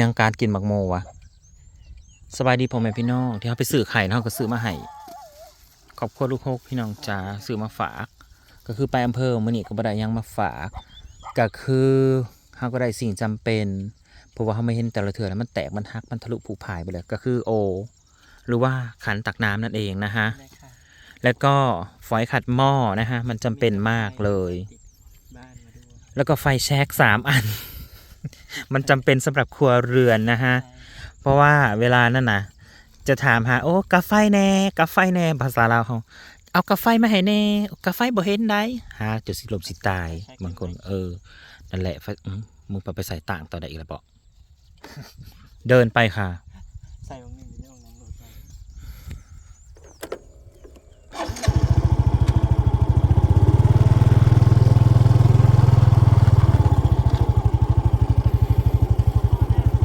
ยังการกินหมักโมวะสบายดีพ่อแม่พี่น้องที่เขาไปซื้อไข่เนาก็ซื้อมาให้ขอบคุณลูกโคกพี่น้องจ๋าซื้อมาฝาก ก็คือไปอำเภอมือนี้ก็บ่ได้ยังมาฝาก ก็คือเขาก็ได้สิ่งจำเป็นเพราะว่าเขาไม่เห็นแต่ละเถื่อแล้วมันแตกมันหักมันทะลุผุผายไปเลยก็คือโอ หรือว่าขันตักน้ำนั่นเองนะฮะแล้วก็ฝอยขัดหม้อนะฮะมันจำเป็นมากเลย แล้วก็ไฟแช็กสามอัน มันจำเป็นสำหรับครัวเรือนนะฮะ เพราะว่าเวลานั่นนะจะถามหาโอ้กาไฟแน่กาไฟแน่ภาษาลาวเขาเอากาไฟมาให้แน่กาไฟบ่เห็นได้ฮะจุดสิลมสิตายบางคน เออนั่นแหละไฟอืมมึงไปไปใส่ต่างต่อได้อีกแล้วเปาะเดินไปค่ะ ใส่ลงนี่อยู่ในห้องน้ำรถไฟ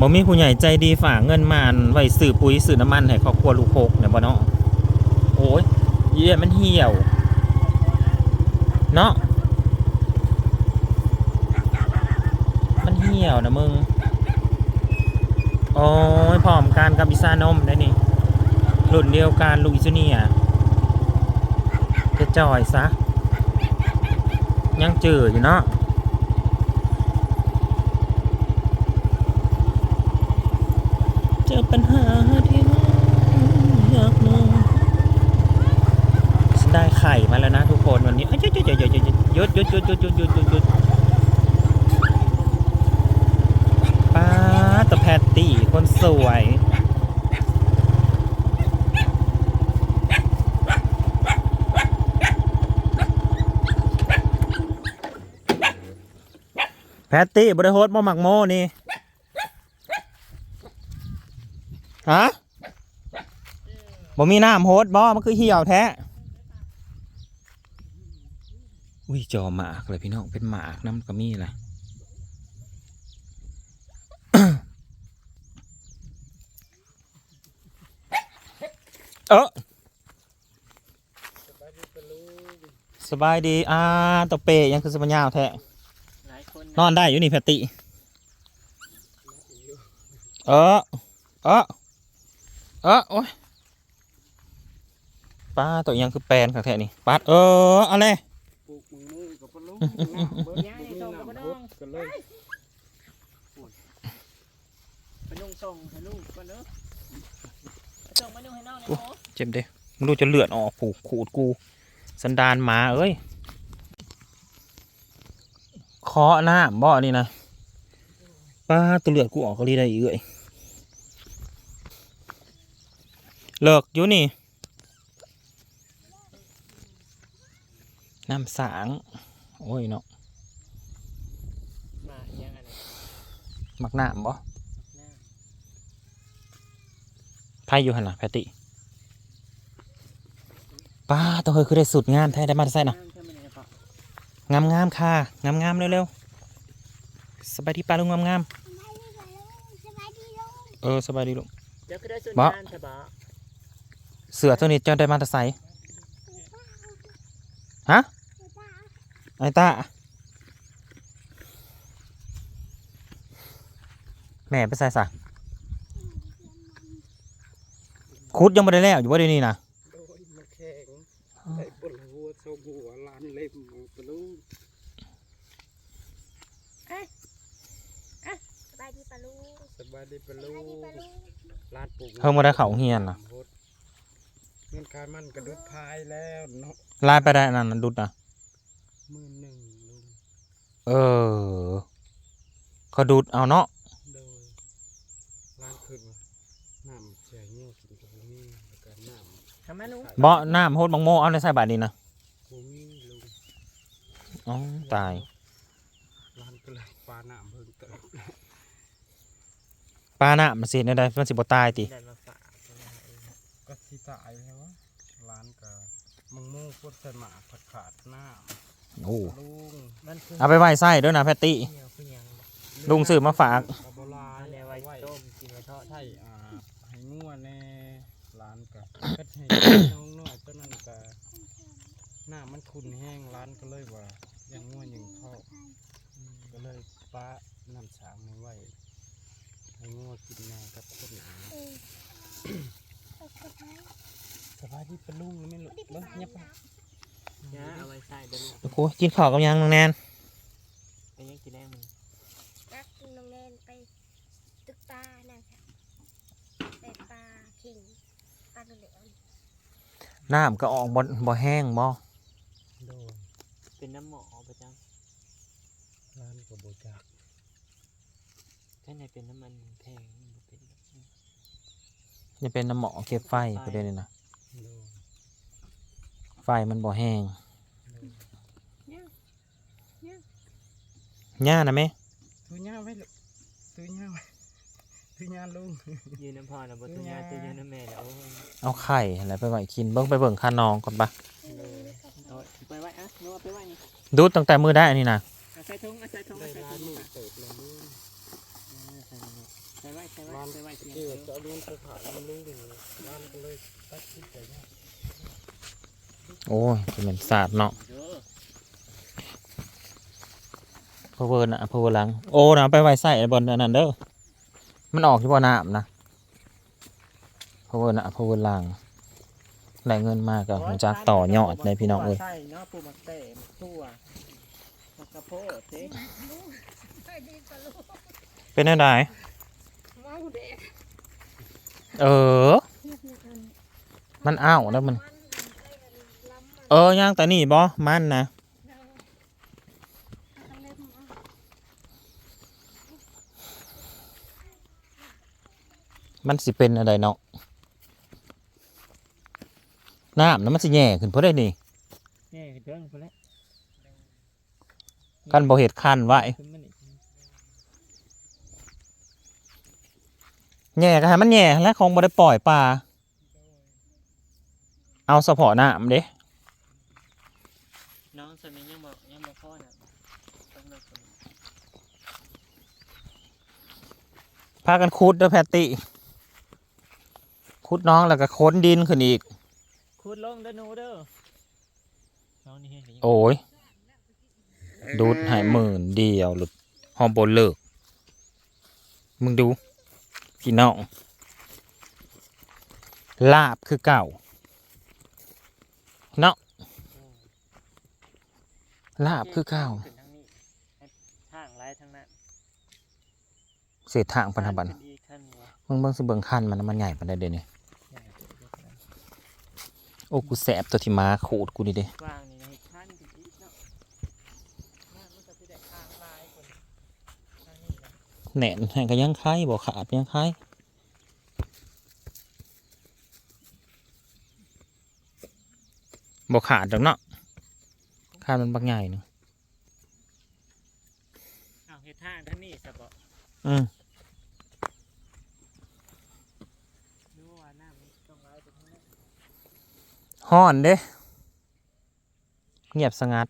บ่มีผู้ใหญ่ใจดีฝากเงินมาอันไว้ซื้อปุ๋ยซื้อน้ำมันให้ครอบครัวลูกโคกเนี่ยบ่เนาะโอ้ยเยี่ยมันเหี่ยว เนาะมันเหี่ยวนะมึง โอ้ยพร้อมกันกับอิซานมได้นี่รุ่นเดียวกันลูกอิซูเนียจะจอยซะ ยังเจออยู่เนาะ เจอ ปัญหาที่น่ายากมองได้ไข่มาแล้วนะทุกคนวันนี้ยุดยุดยุดยุดยุดยุดยุดยุดยุดยุดยุดยุดยุดป้าตวแพตตี้คนสวยแพตตี้บริโภคบ่หมักโมนี่ ฮะบ่มีน้ำโฮดบ่มันคือเหี่ยวแท้ อุ้ยจอหมากเลยพี่น้องเป็นหมากน้ำก็มีแหละเออสบายดีอ่าตัวเปยังคือสมัญญาวแท้หลายคนนอนได้อยู่นี่แพตติ เออ เออ เออโอ้ยป้าตัวยังคือแปลนค่ะแท้นี่ปัดเอออะไรปลูกมือมือกับปลาลูกย่างในตรงกับน้องกันเลยไปนุ่งส่งให้ลูกก่อนเด้อไปส่งมานุ่งให้น้องในโมเจ็บเด้มึงดูจะเลือดออกผูกขูดกู สันดานหมาเอ้ยเคาะหน้าบ่อนี่นะป้าตัวเลือดกูออกก็รีได้อีกเอ้ย เลิกอยู่นี่ น้ำสาง โอ้ยเนาะมาอย่างอันนี้มักน้ำบ่หน้าไพ่อยู่หันล่ะแพตติป้าต้องเคยคือได้สุดงามแท้ได้มาใส่นะน้ำเท่ามันเนี่ยเปล่างามงามๆค่ะงามงามๆเร็วๆสบายดีป้าลุงงามงามๆเออสบายดีลุงเดี๋ยวก็ได้ส่วนบ่งานใช่ปะ เสือตัวนี้เจ้าได้มาแต่ใส่ฮะไอ้ตาแม่ไปใส่สะคุดยังไม่ได้แล้วอยู่ว่าเดี๋ยวนี้นะโดยมาแข่งได้ปลาหัวโซหัวลานเล็มปลาลูกสบายดีปะลูกสบายดีปลาสลูบายดีกปะลูกลานปลูกเพิ่งมาได้เขาเฮียนนะ เงินการมันกระดุดพายแล้วเนาะไล่ไปได้นั่นนะดุดนะมือหนึ่งลุงเออเขาดูดเอาเนาะโดยลานขึ้นมาน้ำเสียเงี้ยกินกับมีแล้วก็น้ำทำมานุ่งเบาะน้ำโฮดบังโมเอาในใส่บาทดีนะบูมีลุงอ๋อตายลานก็เลยปลาน้ำเพิ่งเติมปลาหน้ามันสิในใดมันสิบ่ตายติได้มาฝากเอามาให้ ก็สิตายแล้ววะร้านก็มังโม่ พุทธหมาผัดขาดหน้าโอ้ลุงมันคือเอาไปไว้ไส้ด้วยนะแพตตี้ เหี่ยวคือหยังลุงซื้อมาฝากปลาโบราณอันนี้ไว้ต้มกินไว้ทอดใช่อ่าให้งัวแน่ร้านก็ก็ให้ น้องน้อยตัวนั้นก็หน้ามันขุ่นแห้งร้านก็เลยว่าอยังงัวอยังทอดก็เลยป้าน้ำสางไม่ไหวให้ให้งัวกินแน่กับคนหนาเออเอากระไม้สบายดีปะลุงแล้วไม่หลุดเบิ้งเงียบไปย่าเอาไว้ใส่เดี๋ยวลูกโอ้โหกินข้าวกับยังน้องแนนไปยังกินแรงมันนักน้องแนนไปตึกปลาน่ะค่ะไปปลาขิงปลาตัวเหลืองน้ำก็ออกบ่บ่แห้งบ่โดนเป็นน้ำหมอประจร้านกับโบจักำแค่ไหนเป็นน้ำมันแพงมันบ่เป็นแบบนี้จะเป็นน้ำหมอเก็บไฟประเด็นนี้นะโดน ไฟมันบ่แห้งโดนย่านะแม่ตุยย่าไว้ลูกตุยย่าไว้ตุยย่าลุงยืนน้ำพอนะบตุญาจะยืนน้ำแม่แล้วโอ้ยเอาไข่อะไรไปไว้กินเบิ่งไปเบิ่งค่าน้องก่อนปะเอาไปไว้อะนัวไปไว้นี่ดูดตั้งแต่มือได้อันนี้นะเอาใส่ถุงเอาใส่ถุงได้เอาใส่ร้านถุลูง กเติบเลยลุงใส่ไว้ใส่ไว้ร้านใส่ไว้เตียงเกี่ยวเตีจะยงเอาเรื่องไปผ่านมันลุงดิร้านก็เลยตัดสินใจว่าโอ้ยจะเป็นศาสตร์เนาะเด้อเพอเวอร์นะเพอเวอร์หลัง โอ้นะเอาไปไว้ใส่บนอันนั้นเด้อมันออกที่บ่อน้ำนะเพอเวอร์นะเพอเวอร์หลังได้เงินมากกับหัวจักต่อยอดในพี่น้องเอ้ยใช่เนาะปูมักเตะมักตัวมักกระโพดสิไปดีกว่าลูกเป็นอะไร เมาเด็กเออเงียบนะอันมันอ้าวแล้วมันมันอะไรกันล้ำมัน เออย่างแต่นี่บ่มันนะเนาะเอาเล็บมามันสิเป็นอะไรเนาะน้ำนั้นมันสิแย่ขึ้นเพราะได้นี่นี่เรื่องไปแล้วกันบ่เห็ดคันไว้ ขึ้นมานี่ แย่ก็ให้มันแย่แล้วคงบ่ได้ปล่อยปลาเอาเฉพาะน้ำเด้น้องสมิงยังบอกยังบอกพ่อน่ะต้องเลิกกันพากันขุดเด้อแพตติขุดน้องแล้วก็ค้นดินขึ้นอีกคูดลงเด้อหนูเด้อน้องนี่เห็นหรือยังโอ้ยดูดใหายหมื่นเดียวหลุดฮอมโบเลิก มึงดู พี่น้องลาบคือเก่าเนาะลาบคือเก่าขึ้นทางนี้ให้ทางไรทางนั้นเศษทางพันธบัตรขึ้อีกขั้นวะมึงเบิ่งสิเบิ่งคันมันนะมันใหญ่ปานใดเดี๋ยวนี้ใหญ่กว่าเดิมนะโอ้กูแสบตัวที่มาขูดกูนี่เด้ กว้างนี่นะให้ขั้นขึ้นอีกเนาะนั่นมันจะไปได้ทางลายคนทางนี้นะ แหน่นแห่งก็ยังไข่บ่ขาดยังไข่บ่ขาดดอกเนาะขาดมันบักใหญ่เนาะเอาเฮ็ดทางทางนี้ซะบ่อืมนึกว่าน้ำมันต้องไหลไปทางนั้นฮ้อนเด้ เงียบสงัด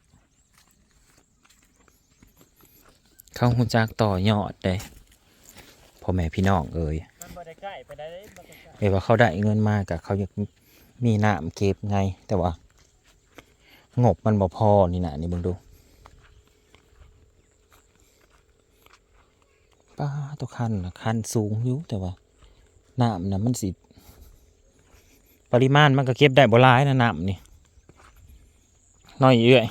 เขาหูจักต่อยอดเด้ พ่อแม่พี่น้องเอ่ยมันบ่ได้ใกล้ไปได้เลยบ่ได้ใกล้เอ้ยว่าเขาได้เงินมากกับเขาอยากมีน้ำเก็บไง แต่ว่า งบมันบ่พอนี่นะนี่เบิ่งดูป้าตัวคันนะคันสูงอยู่แต่ว่าน้ำนะมันสิ ปริมาณมันก็เก็บได้บ่หลายนะน้ำนี่น้อยเอื้อย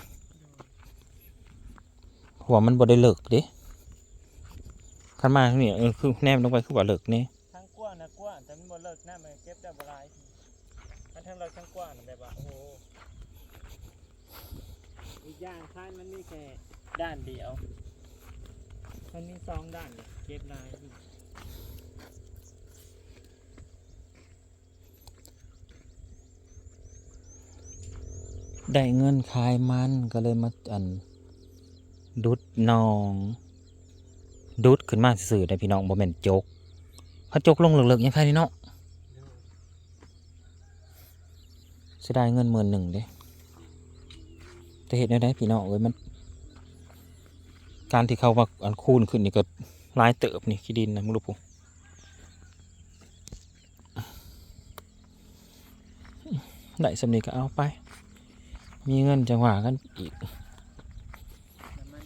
หัวมันบ่ได้เลิกเด้ คันมาทางนี่เออคือแนมลงไปคือว่าเลิกนี่ทางกว้างนะกว้างแต่มันบ่เลิกน้ำมันเก็บได้บ่หลายอันทางเราทางกว้างน่ะแบบว่าโอ้โหอีกอย่างคันมันมีแค่ด้านเดียวมันมีสองด้านเนี่ยเก็บหลายอยู่ได้เงินขายมันก็เลยมาอัน ดุดน้อง ดุดขึ้นมาสื่อได้พี่น้องบ่แม่นจกเขาจกลงเลิกๆยังใครนี่เนาะเสียดายเงินหมื่นหนึ่งเด้แต่เห็นได้พี่น้องเอ้ยมัน การที่เขาว่าอันคูณขึ้นนี่ก็หลายเติบนี่ขี้ดินนะมึงรู้ปุ๊ได้สำนีก็เอาไป มีเงินจังหวะกันอีก น้ำมัน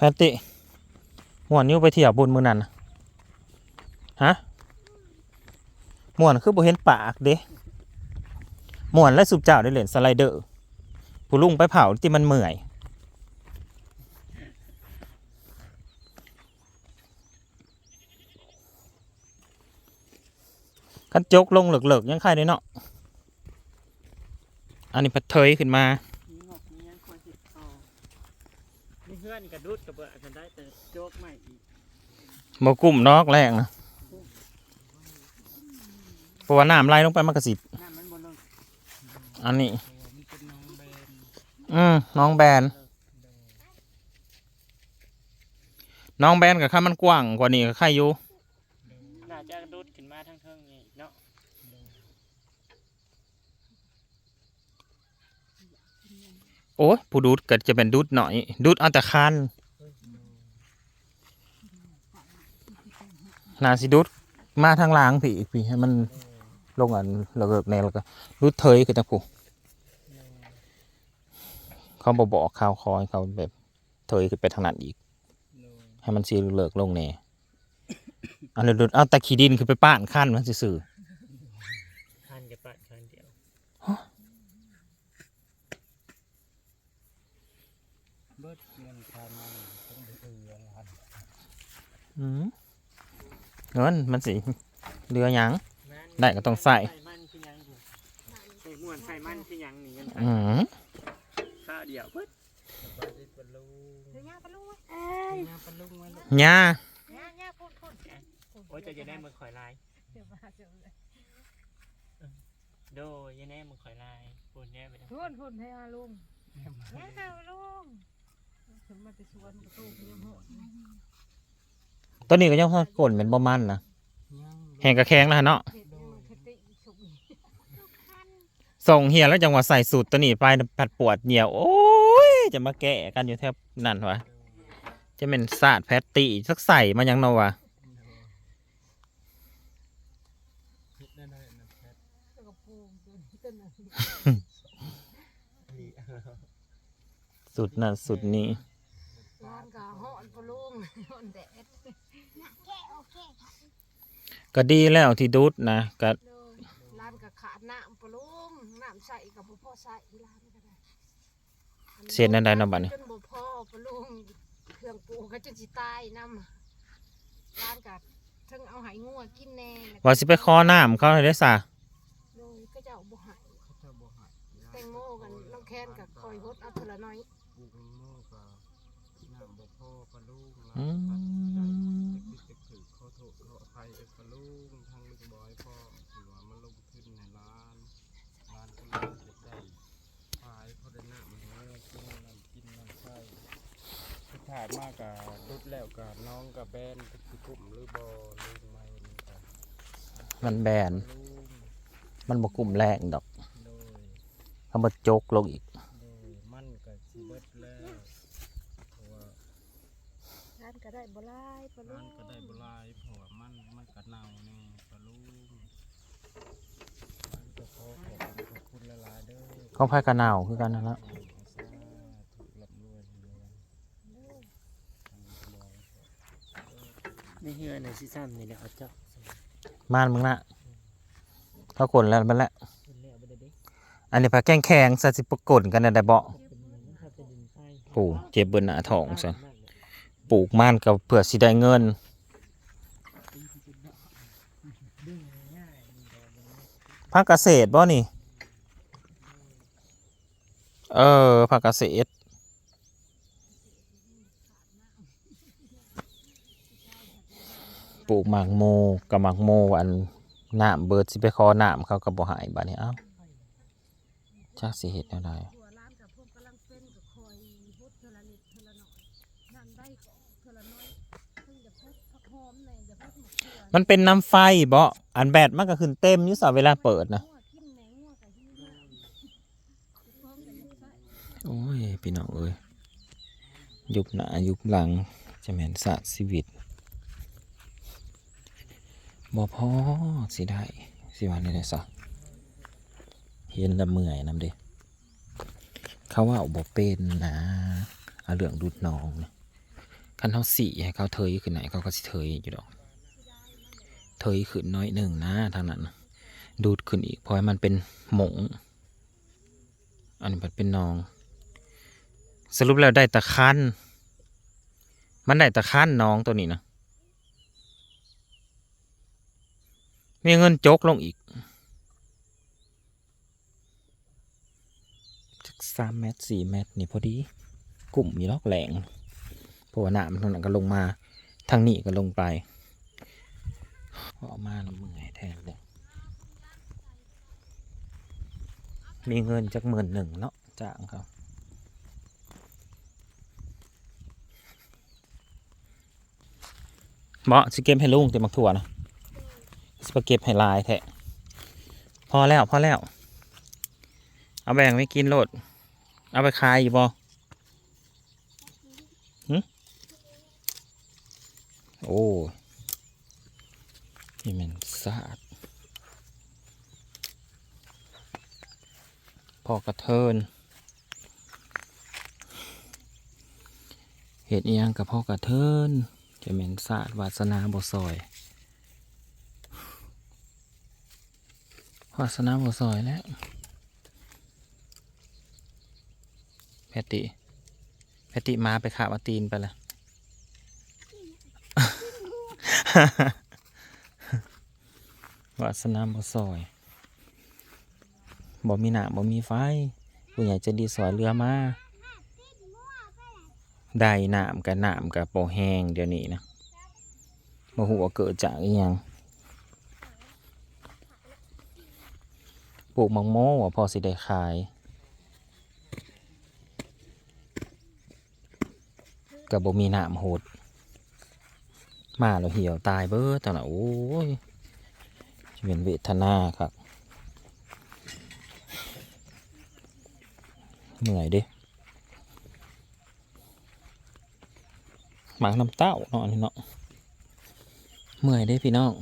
แพงเขาก็เลยเอานั่นนี่แล้วแต่คนแพตติม่วนนิ้วไปเที่ยวบุญมือนั้นนะฮะม่วนคือบ่เห็นปากเด้ม่วนและสุบเจ้าได้เล่นสไลเดอร์ผู้ลุงไปเผาที่มันเหมื่อยกันจกลงเหลือกๆยังใครได้เนาะอันนี้พัดเทยขึ้นมา มีงอกมียังควรติดต่อมีเพื่อ นกระดุดกระเบื้อกันได้แต่โจกใหม่อีกบกลุ่มนอกแรงนะเพราะว่าน้ำไหลลงไปมันกระสิบน้ำมันบนลงอันนี้ โอ้มันเป็นน้องแบนอืมน้องแบน น้องแบนกับข้ามันกว้างกว่านี้กับข้าอยู่ น่าจะกระดุดขึ้นมาทั้งเทิงนี่เนาะ โอ้ยผู้ดูดก็จะเป็นดูดหน่อย ดูดเอาแต่คันนาสิดูดมาทางล้างผีอีกพี่ให้มันลงอันเลิกๆแนวแล้วก็ดูดเทยคือจังผู้เขาบอกบอกข่าวคอยเขาแบบเทยขึ้นไปทางนั้นอีก ให้มันสีเลิกลงแน่อันนี้ดูดเอาต่ขี้ดินคือไปป้านขั้นมันซื่อ คันกับปะคันเดียว เบิดเงินทานมันต้องไปเอือหลาน ๆอืม เงินมันสิเรือหยังนั่นได้ก็ต้องใส่มันคือยังอยู่ใส่ม่วนใส่มันคือยังนี่กันอืมข้าวเดียวเพิ่นสบายดีปะลุงเดี๋ยวย่าปะลุงเอ้ยงานปะลุงไว้ลูกหญ้าย่าย่าพูดพูดโอ้ยจะจะได้มือข่อยลายเดี๋ยวมาเดี๋ยวมาโดยยังแน่มือข่อยลายปุ่นแน่ไปทั้งทุนทุนให้อาลุงย่าค่ะลุงถึงมาไปสวนประตูยังโหด ตัวนี้ก็ยังกลนเป็นบ่มันนะยังแห้งกระแข็งแล้วเนาะเห็ดยังมันคติสุกส่งเฮียแล้วจังหวะใส่สูตรตัวนี้ไปผัดปวดเหนียว โอ้ย จะมาแก้กันอยู่แทบนั่นวะจะเป็นศาสตร์แพตติสักใส่มายังเนาวะคิดได้เลยนะแพทย์แล้วก็ปูตัวนี้ต้นนั้นสุดนั่นสุดนี้ ร้านก็หอนปะลุงหอนแดด แค่โอเค ก็ดีแล้วที่ดูดนะก็เลยร้านก็ขาดน้ำปะลุงน้ำใส่กับบ่พอใส่ร้านก็ได้เสียนั่นได้เนาะบัดนี้จนบ่พอปะลุงเครื่องปลูกก็จนสิตายน้ำร้านก็ทั้งเอาไหงัวกินแน่แล้วก็ว่าสิไปคอน้ำเขาให้ได้ซะเลยก็จะเอาบ่ใหายเขาจะบอกให้ยาแตงโมกันน้องแคนกับคอยฮดเอาเทอละน้อยปลูกแตงโมกับน้ำบ่พอปะลุงอืตัดใจม จะคิดจะถือขอโทษขออภัยกับปะลุงทางลูกบอยพ่อถือว่ามันลงทุนในร้านร้านก็เลยจะได้ขายเพราะได้น้ำมันเงกินน้ำกินน้ำใส่ที่ถ่ายมากกับรุดแล้วกับน้องกับ แบนกับสิกุ่มหรือบอลืมไม่นี่กับมันแบนลุงมันบกลุ่มแรงดอกโดยเขามาจกลงอีก โดยมันกับสิเบิดแล้วเพราะว่าร้านก็ได้บ่หลายปะลุร้างนก็ได้บหลายเพราะว่ามันมันกระเน่าแน่ปะลุงมันก็ขอขอบคุณขอบคุณหลายๆเด้อเขาพายกระนาวคือกันนั่นละ ถูกลำรวยเลย นี่เฮือในซีซั่นนี่แหละเขาเจ้าม่านมึงนะเขากลนแล้วมันละอันนี้พาแกงแข็งซะสิปกฏกันนะได้บ่เป็นถ้าเป็นดินไส้โอ้เจ็บเบิ่นหน้าท้องซะปลูกม่านก็เพื่อสิได้เงินภาคเกษตรบ่นี่ เออภาคเกษตร ปลูกหมากโมกับหมากโมอันน้ำเบิดสิไปขอน้ำเขาก็บ่หายบัดนี้เอ้าจักสิเฮ็ดแนวใดหัวร้านกับพวกกำลังเป็นกับคอยเทอละนิดเทอละหน่อยนั่นได้มันเป็นน้ำไฟบ่อันแบตมันก็ขึ้นเต็มอยู่ซะเวลาเปิดนะโอ้ย พี่น้องเอ้ยยุบหน้ายุบหลังจะแม่นสะชีวิต บ่พอสิได้สิว่าได้ซะเห็นละเมื่อยนำเด้เขาว่าอบ่เป็นนะเอาเรื่องดูดน้องนะคันเท่าสี่ให้เขาเทยขึ้นไหนเขาก็สิเทยอยู่ดอก เทยขึ้นน้อยหนึ่งนะทางนั้นดูดขึ้นอีกเพราะมันเป็นหมงอันนี้มันเป็นนอง สรุปแล้วได้ตะคันมันได้ตะคันน้องตัวนี้นะ มีเงินจกลงอีกสักสามเมตรสี่เมตรนี่พอดี กลุ่มมีล็อกแหลงเพราะว่าน้ำทางนั้นก็ลงมาทางนี้ก็ลงไปออกมาแล้วมึงไงแทนเลยมีเงินจากหมื่นหนึ่งเนาะจ้างเขาเหมาะสิเก็บให้ลุงเต็มมักถั่วนะ สิไปเก็บให้ลายแทะพอแล้วพอแล้ว เอาแบ่งไม่กินโลด เอาไปขายอยู่บ่หึโอ้นี่มันสะอาดพอกระเทินเห็ดอียงกับพ่อกระเทินจะเหม็นสาดวาสนาบซอย วาสนาบซอยแล้วแพตติแพตติมาไปขาบอาตีนไปละวาสนาบซอยบ่มีหนาบ่มีไฟผู้ใหญ่จะดีสอยเรือมาได้หน้ำกับหน้ำกับโปแห้งเดี๋ยวนี้นะบ่ฮู้ว่าเกิดจากอีหยัง ลูกมังโม่ว่าพอสิได้ขายกับบ่มีน้ำโหด มาแล้วเหี่ยวตายเบิดตอนน่ะโอ้ยเป็นเวทนาครับเหนื่อยดิหมักน้ำเต้าเนาะนี่เนาะเมื่อยเด้พี่น้อง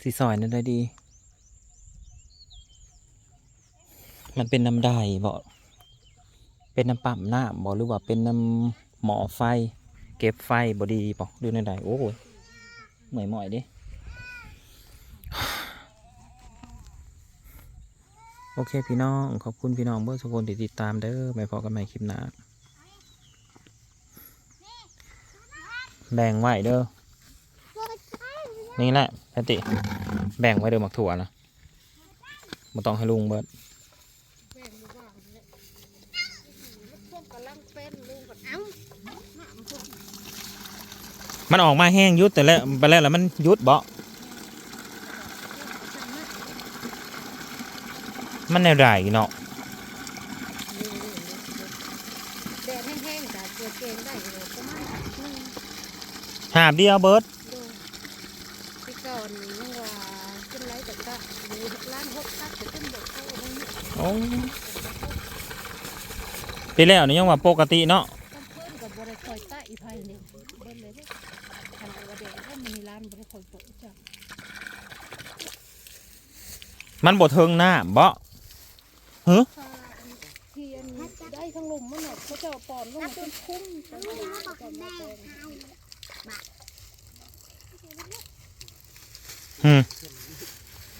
สีซอยนั่นได้ดี มันเป็นน้ำได้บ่เป็นน้ำปั๊มน้ำบ่หรือว่าเป็นน้ำหมอไฟ เก็บไฟบ่ดีบ่ดูในใดโอ้ยเหมื่อยหม่อยเดิโอเคพี่น้อง ขอบคุณพี่น้องเพื่อทุกคนที่ติดตามเด้อไม่พอกันใหม่คลิปหน้าแบ่งไว้เด้อ นี่แหละแพตติแบ่งไว้เด้อหมักถั่วนะมาต้องให้ลุงเบิด แม่นบ่ว่างเลยพวกกำลังเป็นลุงก็เอ้าน้ำพวก มันออกมาแห้งยุดแต่แล้วไปแล้วแล้วมันยุดเบาะมันแนวใดเนาะแดดแห้งๆจ้ะเกลือเกงได้เลยประมาณหนึงหาบเดียวเบิดโดยที่ก่อนนี่ว่าขึ้นไรแต่ก็มีร้านหกตักจะขึ้นเด็กเข้าตรงนี้โอ้ปีแล้วนี่ยังว่าปกติเนาะ ต้องเพิ่นกับบริคอยใต้อีไพนี่เบิ่นเลยเด้คันเอาว่าแดดถ้ามีร้านบริคอยเปิดจ้ะ มันบ่เทิงหน้าเบาะถ้าเทียนได้ทั้งลุมมันน่ะเขาจะเอาปอนลงมาเป็นคุ้มจังหวะจะมาแปลงอืม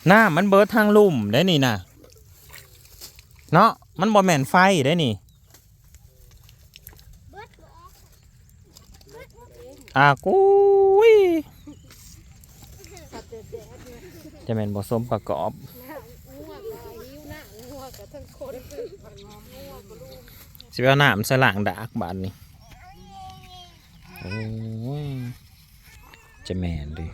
หน้ามันเบิดทางลุ่มได้นี่นะเนาะมันบ่แม่นไฟได้นี่อากุยตัดแดดเนี่ยจะแม่นบ่สมประกอบ หน้างัวกายหิวหน้างัวกับทั้งคนงัวกับลูก สิไปเอาน้ำสลางดักบานนี่โอ้ยจะแม่นดิ